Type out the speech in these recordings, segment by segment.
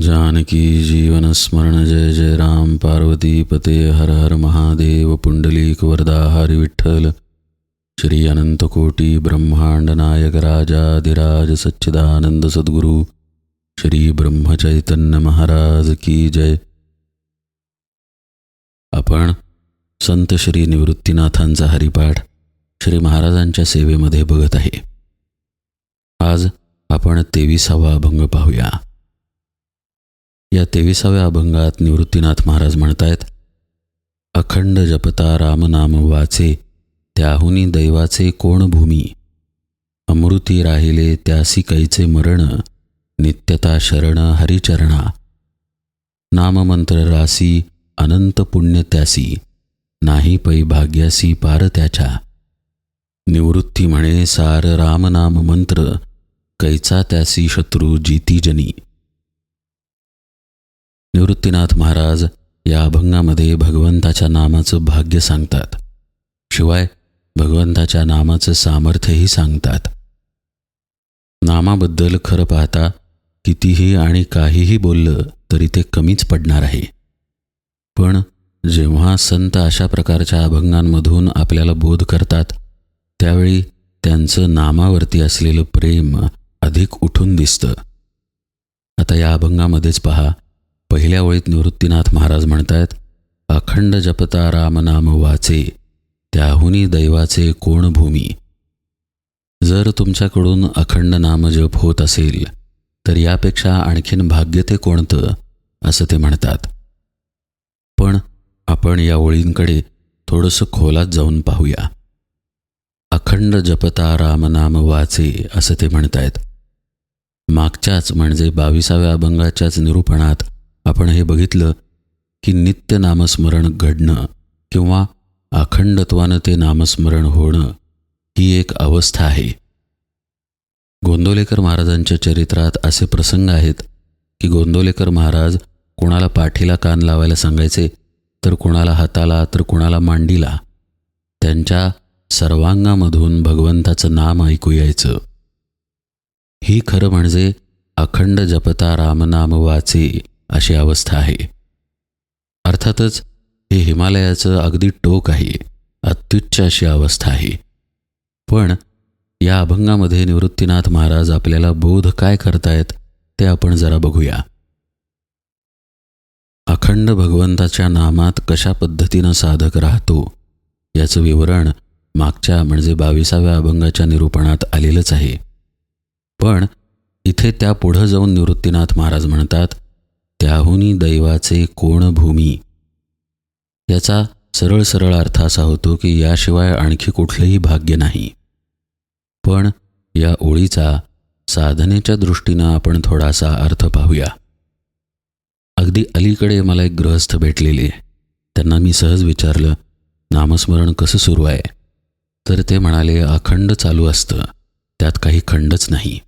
जानकी जीवन स्मरण जय जय राम। पार्वती पते हर हर महादेव। पुंडलीक वरदा हरी विठ्ठल। श्री अनंतकोटी ब्रह्मांड नायक राजाधिराज सच्चिदानंद सद्गुरु। श्री ब्रह्मचैतन्य महाराज की जय। आपण संत श्री निवृत्तीनाथांचा हरिपाठ श्री महाराजांच्या सेवेमध्ये बघत आहे. आज आपण तेविसावा अभंग पाहूया. या तेविसाव्या अभंगात निवृत्तीनाथ महाराज म्हणतायत अखंड जपता रामनाम वाचे त्याहुनी दैवाचे कोण भूमी? अमृती राहिले त्यासी कैचे मरण नित्यता शरण हरिचरणा. नाममंत्र रासी अनंत पुण्य त्यासी नाही पै भाग्यासी पार त्याच्या. निवृत्ती म्हणे सार रामनाम मंत्र कैचा त्यासी शत्रू जितीजनी निवृत्तीनाथ महाराज या अभंगामध्ये भगवंताच्या नामाचं भाग्य सांगतात. शिवाय भगवंताच्या नामाचं सामर्थ्यही सांगतात. नामाबद्दल खरं पाहता कितीही आणि काहीही बोललं तरी ते कमीच पडणार आहे. पण जेव्हा संत अशा प्रकारच्या अभंगांमधून आपल्याला बोध करतात त्यावेळी त्यांचं नामावरती असलेलं प्रेम अधिक उठून दिसतं. आता या अभंगामध्येच पहा पहिल्या ओळीत निवृत्तीनाथ महाराज म्हणतायत अखंड जपता रामनाम वाचे त्याहुनी दैवाचे कोण भूमी? जर तुमच्याकडून अखंड नाम जप होत असेल तर यापेक्षा आणखीन भाग्य ते कोणतं? असं ते म्हणतात. पण आपण या ओळींकडे थोडंसं खोलात जाऊन पाहूया. अखंड जपता रामनाम वाचे असं ते म्हणतायत. मागच्याच म्हणजे बावीसाव्या अभंगाच्याच निरूपणात आपण हे बघितलं की नित्य नामस्मरण घडणं किंवा अखंडत्वानं ते नामस्मरण होणं ही एक अवस्था आहे. गोंदोलेकर महाराजांच्या चरित्रात असे प्रसंग आहेत की गोंदोलेकर महाराज कोणाला पाठीला कान लावायला सांगायचे तर कोणाला हाताला तर कोणाला मांडीला. त्यांच्या सर्वांगामधून भगवंताचं नाम ऐकू यायचं. ही खरं म्हणजे अखंड जपता रामनाम वाचे. अशी अवस्था आहे. अर्थातच हे हिमालयाचं अगदी टोक आहे. अत्युच्च अशी अवस्था आहे. पण या अभंगामध्ये निवृत्तीनाथ महाराज आपल्याला बोध काय करतायत ते आपण जरा बघूया. अखंड भगवंताच्या नामात कशा पद्धतीनं साधक राहतो याचं विवरण मागच्या म्हणजे बावीसाव्या अभंगाच्या निरूपणात आलेलंच आहे. पण इथे त्या पुढं जाऊन निवृत्तीनाथ महाराज म्हणतात त्याहुनी दैवाचे कोण भूमी याचा सरळ सरळ अर्थ असा होतो की याशिवाय आणखी कुठलंही भाग्य नाही. पण या ओळीचा साधनेच्या दृष्टीनं आपण थोडासा अर्थ पाहूया. अगदी अलीकडे मला एक गृहस्थ भेटलेले. त्यांना मी सहज विचारलं नामस्मरण कसं सुरू आहे? तर ते म्हणाले अखंड चालू असतं. त्यात काही खंडच नाही.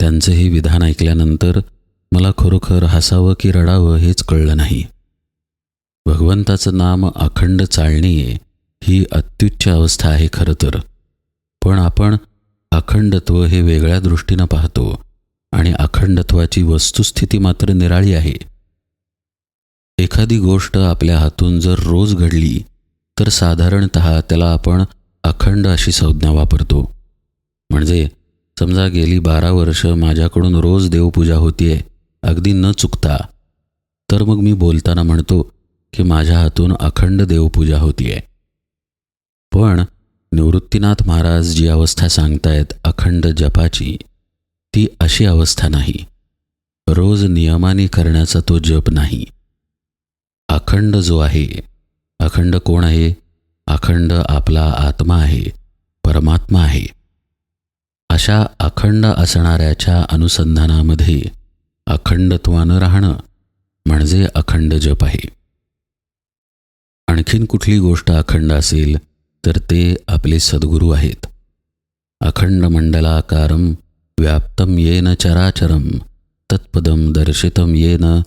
त्यांचं हे विधान ऐकल्यानंतर मला खरोखर हसावं की रडावं हेच कळलं नाही. भगवंताचं नाम अखंड चालणे ही अत्युच्च अवस्था आहे खरं तर. पण आपण अखंडत्व हे वेगळ्या दृष्टीनं पाहतो आणि अखंडत्वाची वस्तुस्थिती मात्र निराळी आहे. एखादी गोष्ट आपल्या हातून जर रोज घडली तर साधारणत त्याला आपण अखंड अशी संज्ञा वापरतो. म्हणजे समजा गेली बारा वर्ष माझ्याकडून रोज देवपूजा होतीये अगदी न चुकता. तर मग मी बोलताना म्हणतो की माझ्या हातून अखंड देवपूजा होतीये. पण निवृत्तीनाथ महाराज जी अवस्था सांगतायत अखंड जपाची ती अशी अवस्था नाही. रोज नियमाने करण्याचा तो जप नाही. अखंड जो आहे अखंड कोण आहे? अखंड आपला आत्मा आहे परमात्मा आहे. अशा अखंड असणाऱ्याच्या अनुसंधानामध्ये अखंडत्वानं राहणं म्हणजे अखंड जप आहे. आणखीन कुठली गोष्ट अखंड असेल तर ते आपले सद्गुरू आहेत. अखंड मंडलाकारम व्याप्तम येन चराचरम तत्पदम दर्शितम येन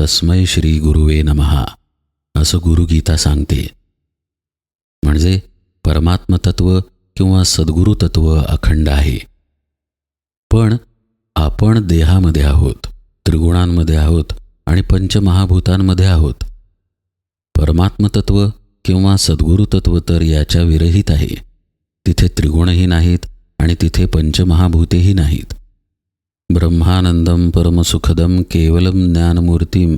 तस्मै श्री गुरुवे नमहा असं गुरुगीता सांगते. म्हणजे परमात्मतत्व किंवा सद्गुरुतत्व अखंड आहे. पण आपण देहामध्ये आहोत. त्रिगुणांमध्ये आहोत आणि पंचमहाभूतांमध्ये आहोत. परमात्मतत्व किंवा सद्गुरुतत्व तर याच्या विरहित आहे. तिथे त्रिगुणही नाहीत आणि तिथे पंचमहाभूतेही नाहीत. ब्रह्मानंदम परमसुखदम केवलम ज्ञानमूर्तीम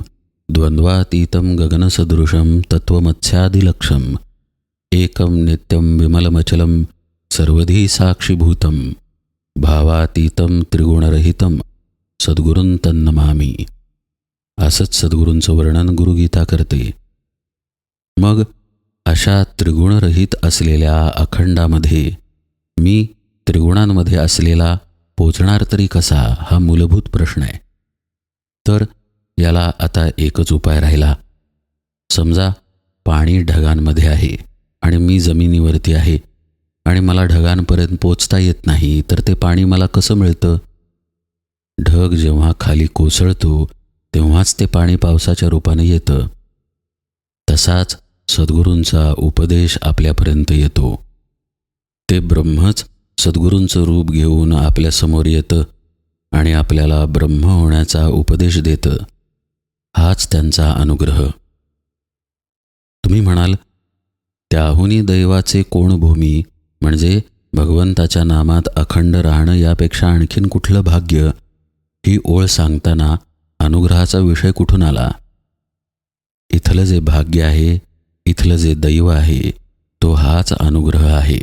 द्वंद्वातीतं गगनसदृशं तत्वमत्स्यादिलक्षम एकं नित्यं विमलमचलं सर्वधी साक्षीभूतम भावातीतं त्रिगुणरहितं सद्गुरूं तन्नमामी. असंच सद्गुरूंचं वर्णन गुरुगीता करते. मग अशा त्रिगुणरहित असलेल्या अखंडामध्ये मी त्रिगुणांमध्ये असलेला पोचणार तरी कसा हा मूलभूत प्रश्न आहे. तर याला आता एकच उपाय राहिला. समजा पाणी ढगांमध्ये आहे आणि मी जमिनीवरती आहे आणि मला ढगांपर्यंत पोचता येत नाही तर ते पाणी मला कसं मिळतं? ढग जेव्हा खाली कोसळतो तेव्हाच ते पाणी पावसाच्या रूपाने येतं. तसाच सद्गुरूंचा उपदेश आपल्यापर्यंत येतो. ते ब्रह्मच सद्गुरूंचं रूप घेऊन आपल्यासमोर येतं आणि आपल्याला ब्रह्म होण्याचा उपदेश देतं. हाच त्यांचा अनुग्रह. तुम्ही म्हणाल त्याहुनी दैवाचे कोण भूमी म्हणजे भगवंताच्या नामात अखंड राहणं यापेक्षा आणखीन कुठलं भाग्य? ही ओळ सांगताना अनुग्रहाचा विषय कुठून आला? इथलं जे भाग्य आहे इथलं जे दैव आहे तो हाच अनुग्रह आहे.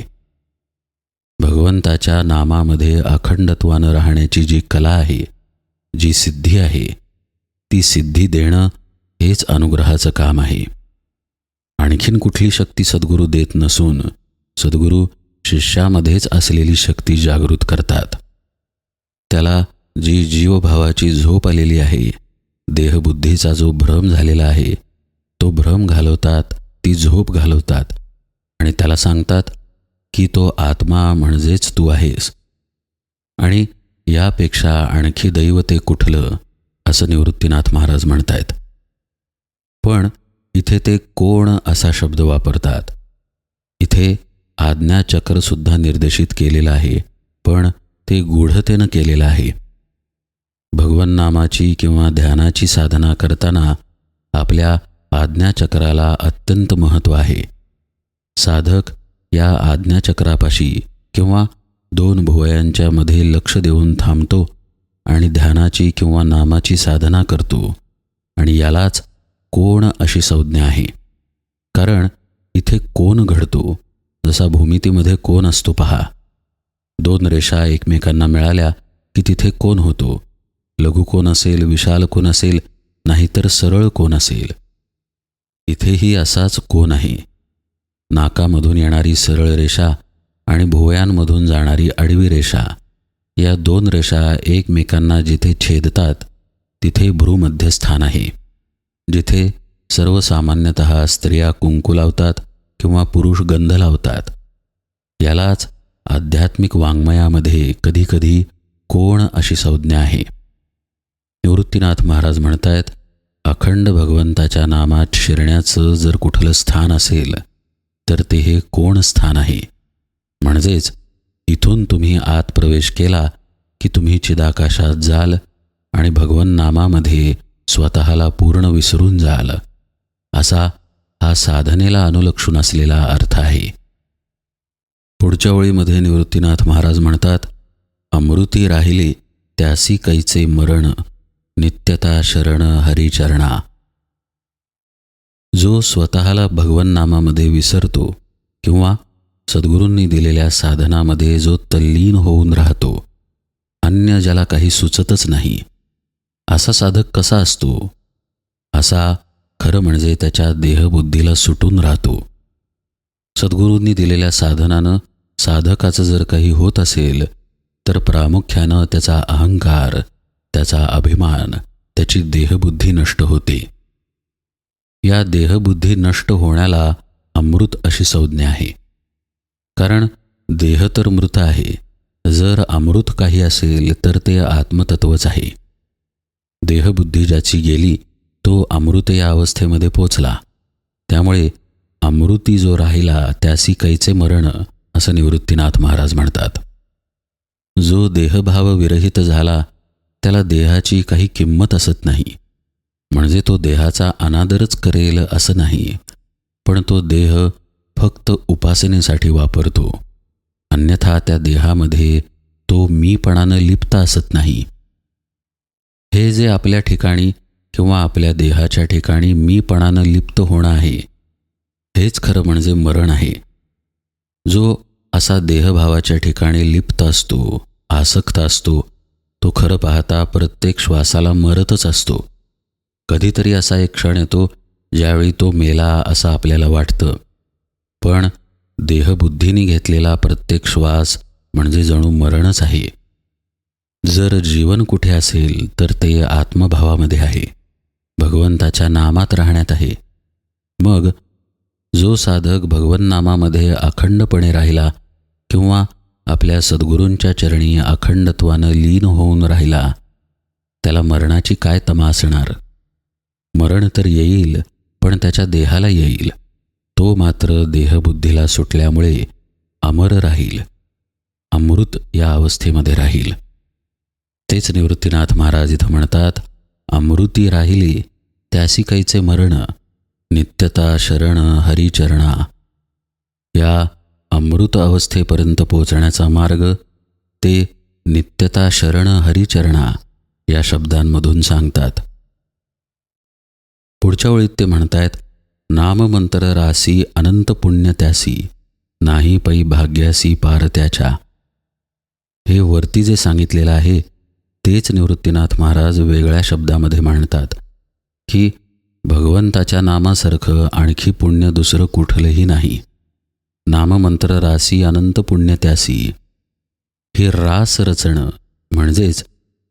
भगवंताच्या नामामध्ये अखंडत्वानं राहण्याची जी कला आहे जी सिद्धी आहे ती सिद्धी देणं हेच अनुग्रहाचं काम आहे. आणखीन कुठली शक्ती सद्गुरू देत नसून सद्गुरू शिष्यामध्येच असलेली शक्ती जागृत करतात. त्याला जी जीवभावाची झोप आलेली आहे देहबुद्धीचा जो भ्रम झालेला आहे तो भ्रम घालवतात ती झोप घालवतात आणि त्याला सांगतात की तो आत्मा म्हणजेच तू आहेस. आणि यापेक्षा आणखी दैवते कुठलं असं निवृत्तीनाथ महाराज म्हणतायत. पण इथे ते कोण असा शब्द वापरतात? इथे आज्ञाचक्रसुद्धा निर्देशित केलेलं आहे पण ते गूढतेनं केलेलं आहे. भगवन नामाची किंवा ध्यानाची साधना करताना आपल्या आज्ञाचक्राला अत्यंत महत्त्व आहे. साधक या आज्ञाचक्रापाशी किंवा दोन भुवयांच्या मध्ये लक्ष देऊन थांबतो आणि ध्यानाची किंवा नामाची साधना करतो आणि यालाच कोण अशी संज्ञा आहे? कारण इथे कोण घडतो जसा भूमितीमध्ये कोण असतो पहा. दोन रेषा एकमेकांना मिळाल्या की तिथे कोण होतो लघु कोण असेल विशाल कोण असेल नाहीतर सरळ कोण असेल? इथेही असाच कोण आहे? नाकामधून येणारी सरळ रेषा आणि भुवयांमधून जाणारी आडवी रेषा या दोन रेषा एकमेकांना जिथे छेदतात तिथे भ्रूमध्यस्थान आहे. जिथे सर्वसामान्यत स्त्रिया कुंकू लावतात किंवा पुरुष गंध लावतात. यालाच आध्यात्मिक वाङ्मयामध्ये कधीकधी कोण अशी संज्ञा आहे? निवृत्तीनाथ महाराज म्हणतायत अखंड भगवंताच्या नामात शिरण्याचं जर कुठलं स्थान असेल तर ते हे कोण स्थान आहे? म्हणजेच इथून तुम्ही आत प्रवेश केला की तुम्ही चिदाकाशात जाल आणि भगवन नामामध्ये स्वतःला पूर्ण विसरून जाल. असा हा साधनेला अनुलक्षून असलेला अर्थ आहे. पुढच्या ओळीमध्ये निवृत्तीनाथ महाराज म्हणतात अमृती राहिली त्यासी कैचे मरण नित्यता शरण हरिचरणा. जो स्वतःला भगवन नामामध्ये विसरतो किंवा सद्गुरूंनी दिलेल्या साधनामध्ये जो तल्लीन होऊन राहतो अन्य ज्याला काही सुचतच नाही असा साधक कसा असतो? असा खरं म्हणजे त्याच्या देहबुद्धीला सुटून राहतो. सद्गुरूंनी दिलेल्या साधनानं साधकाचं जर काही होत असेल तर प्रामुख्यानं त्याचा अहंकार त्याचा अभिमान त्याची देहबुद्धी नष्ट होते. या देहबुद्धी नष्ट होण्याला अमृत अशी संज्ञा आहे. कारण देह तर मृत आहे जर अमृत काही असेल तर ते आत्मतत्वच आहे. देहबुद्धी ज्याची गेली तो अमृत या अवस्थेमध्ये पोचला. त्यामुळे अमृती जो राहिला त्यासी कैचे मरण असं निवृत्तीनाथ महाराज म्हणतात. जो देहभाव विरहित झाला त्याला देहाची काही किंमत असत नाही. म्हणजे तो देहाचा अनादरच करेल असं नाही. पण तो देह फक्त उपासनेसाठी वापरतो. अन्यथा त्या देहामध्ये तो मीपणानं लिप्त असत नाही. हे जे आपल्या ठिकाणी किंवा आपल्या देहाच्या ठिकाणी मीपणानं लिप्त होणं आहे हेच खरं म्हणजे मरण आहे. जो असा देहभावाच्या ठिकाणी लिप्त असतो आसक्त असतो तो खरं पाहता प्रत्येक श्वासाला मरतच असतो. कधीतरी असा एक क्षण येतो ज्यावेळी तो मेला असं आपल्याला वाटतं. पण देहबुद्धीने घेतलेला प्रत्येक श्वास म्हणजे जणू मरणच आहे. जर जीवन कुठे असेल तर ते आत्मभावामध्ये आहे. भगवंताच्या नामात राहण्यात आहे. मग जो साधक भगवन्नामामध्ये अखंडपणे राहिला किंवा आपल्या सद्गुरूंच्या चरणी अखंडत्वानं लीन होऊन राहिला त्याला मरणाची काय तमा असणार? मरण तर येईल पण त्याच्या देहाला येईल. तो मात्र देहबुद्धीला सुटल्यामुळे अमर राहील. अमृत या अवस्थेमध्ये राहील. तेच निवृत्तीनाथ महाराज इथं म्हणतात अमृती राहिली त्यासी काहीचे मरण? नित्यता शरण हरिचरणा. या अमृत अवस्थेपर्यंत पोहोचण्याचा मार्ग ते नित्यता शरण हरिचरणा या शब्दांमधून सांगतात. पुढच्या वेळीत ते म्हणतायत नाममंत्र रासी अनंत पुण्य त्यासी नाही पै भाग्यासी पार त्याच्या. हे वरती जे सांगितलेलं आहे तेच निवृत्तीनाथ महाराज वेगळ्या शब्दामध्ये मांडतात की भगवंताच्या नामासारखं आणखी पुण्य दुसरं कुठलंही नाही. नाममंत्र रासी अनंत पुण्य त्यासी. हे रास रचणं म्हणजेच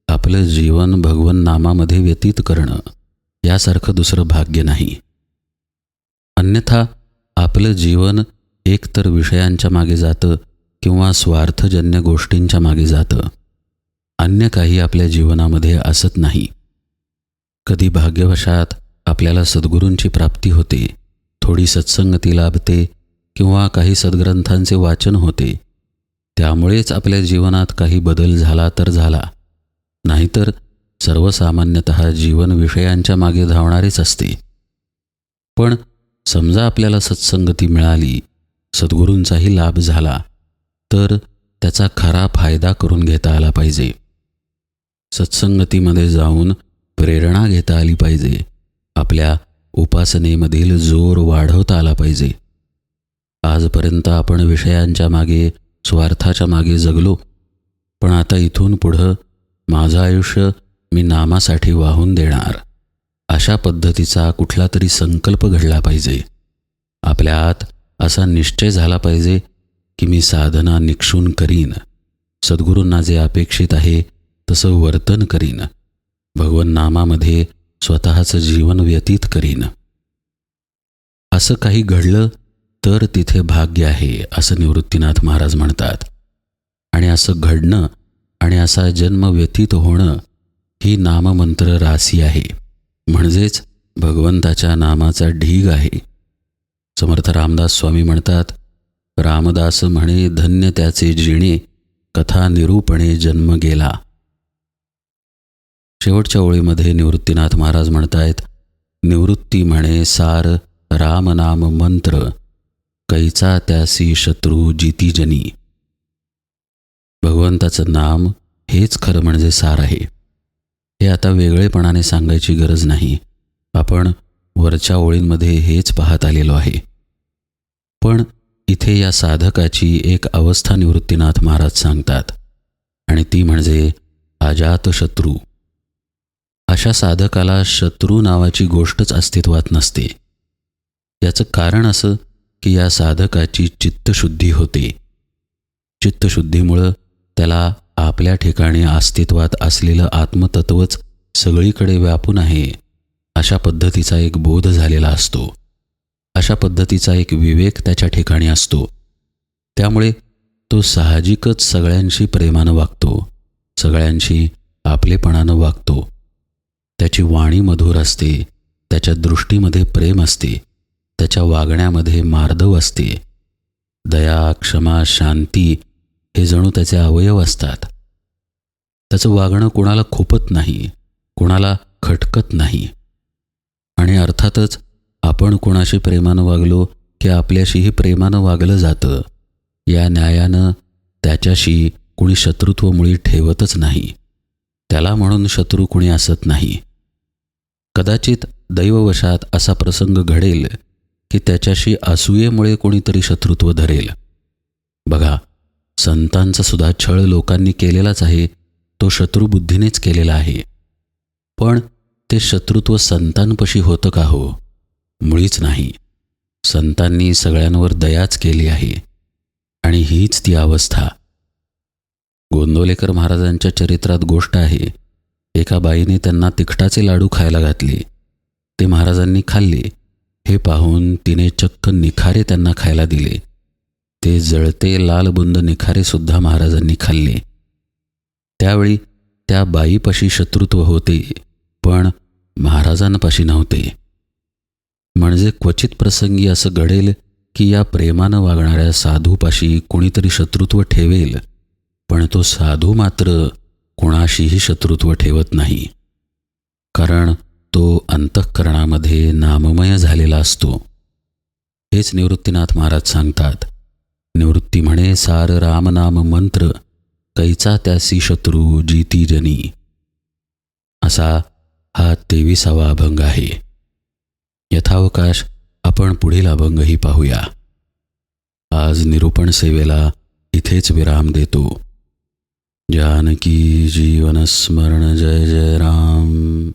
आपलं जीवन भगवन नामामध्ये व्यतीत करणं यासारखं दुसरं भाग्य नाही. अन्यथा आपलं जीवन एकतर विषयांच्या मागे जातं किंवा स्वार्थजन्य गोष्टींच्या मागे जातं. अन्य काही आपल्या जीवनामध्ये असत नाही. कधी भाग्यवशात आपल्याला सद्गुरूंची प्राप्ती होते थोडी सत्संगती लाभते किंवा काही सद्ग्रंथांचे वाचन होते. त्यामुळेच आपल्या जीवनात काही बदल झाला तर झाला. नाहीतर सर्वसामान्यत जीवन विषयांच्या मागे धावणारेच असते. पण समजा आपल्याला सत्संगती मिळाली सद्गुरूंचाही लाभ झाला तर त्याचा खरा फायदा करून घेता आला पाहिजे. सत्संगतीमध्ये जाऊन प्रेरणा घेता आली पाहिजे. आपल्या उपासनेमधील जोर वाढवता आला पाहिजे. आजपर्यंत आपण विषयांच्या मागे स्वार्थाच्या मागे जगलो. पण आता इथून पुढं माझं आयुष्य मी नामासाठी वाहून देणार. अशा पद्धतीचा कुठला तरी संकल्प घडला पाहिजे. आपल्या आत असा निश्चय झाला पाहिजे की मी साधना निक्षून करीन. सद्गुरूंना जे अपेक्षित आहे तसं वर्तन करीन. भगवन नामामध्ये स्वतःचं जीवन व्यतीत करीन. असं काही घडलं तर तिथे भाग्य आहे असं निवृत्तीनाथ महाराज म्हणतात. आणि असं घडणं आणि असा जन्म व्यतीत होणं ही नाममंत्र रासी आहे. म्हणजेच भगवंताच्या नामाचा ढीग आहे. समर्थ रामदास स्वामी म्हणतात रामदास म्हणे धन्य त्याचे जिणे कथा निरूपणे जन्म गेला. शेवटच्या ओळीमध्ये निवृत्तीनाथ महाराज म्हणतायत निवृत्ती म्हणे सार रामनाम मंत्र कैचा त्यासी शत्रू जितीजनी? भगवंताचं नाम हेच खरं म्हणजे सार आहे. हे आता वेगळेपणाने सांगायची गरज नाही. आपण वरच्या ओळींमध्ये हेच पाहत आलेलो आहे. पण इथे या साधकाची एक अवस्था निवृत्तीनाथ महाराज सांगतात. आणि ती म्हणजे अजातशत्रू. अशा साधकाला शत्रू नावाची गोष्टच अस्तित्वात नसते. याचं कारण असं की या साधकाची चित्तशुद्धी होते. चित्तशुद्धीमुळं त्याला आपल्या ठिकाणी अस्तित्वात असलेलं आत्मतत्वच सगळीकडे व्यापून आहे अशा पद्धतीचा एक बोध झालेला असतो. अशा पद्धतीचा एक विवेक त्याच्या ठिकाणी असतो. त्यामुळे तो साहजिकच सगळ्यांशी प्रेमानं वागतो सगळ्यांशी आपलेपणानं वागतो. त्याची वाणी मधुर असते त्याच्या दृष्टीमध्ये प्रेम असते त्याच्या वागण्यामध्ये मार्दव असते. दया क्षमा शांती हे जणू त्याचे अवयव असतात. त्याचं वागणं कोणाला खुपत नाही कोणाला खटकत नाही. आणि अर्थातच आपण कोणाशी प्रेमानं वागलो की आपल्याशीही प्रेमानं वागलं जातं. या न्यायानं त्याच्याशी कुणी शत्रुत्व मुळी ठेवतच नाही. त्याला म्हणून शत्रू कुणी असत नाही. कदाचित दैववशात असा प्रसंग घडेल. की त्याच्याशी असूयेमुळे कोणीतरी शत्रुत्व धरेल. बघा संतांचा सुद्धा छळ लोकांनी केलेलाच आहे तो शत्रुबुद्धीनेच केलेला आहे. पण ते शत्रुत्व संतांपशी होतं का हो? मुळीच नाही. संतांनी सगळ्यांवर दयाच केली आहे. आणि हीच ती अवस्था. गोंदवलेकर महाराजांच्या चरित्रात गोष्ट आहे एका बाईने त्यांना तिखटाचे लाडू खायला घातले. ते महाराजांनी खाल्ले. हे पाहून तिने चक्क निखारे त्यांना खायला दिले. ते जळते लालबुंद निखारे निखारेसुद्धा महाराजांनी खाल्ले. त्यावेळी त्या बाईपाशी शत्रुत्व होते पण महाराजांपाशी नव्हते. म्हणजे क्वचित प्रसंगी असं घडेल की या प्रेमानं वागणाऱ्या साधूपाशी कोणीतरी शत्रुत्व ठेवेल पण तो साधू मात्र कोणाशीही शत्रुत्व ठेवत नाही. कारण तो अंतःकरणामध्ये नाममय झालेला असतो. हेच निवृत्तीनाथ महाराज सांगतात. निवृत्ती म्हणे सार रामनाम मंत्र कैचा त्यासी शत्रू जीती जनी. असा हा तेविसावा अभंग आहे. यथावकाश आपण पुढील अभंगही पाहूया. आज निरूपण सेवेला इथेच विराम देतो. जानकी जीवनस्मरण जय जय राम.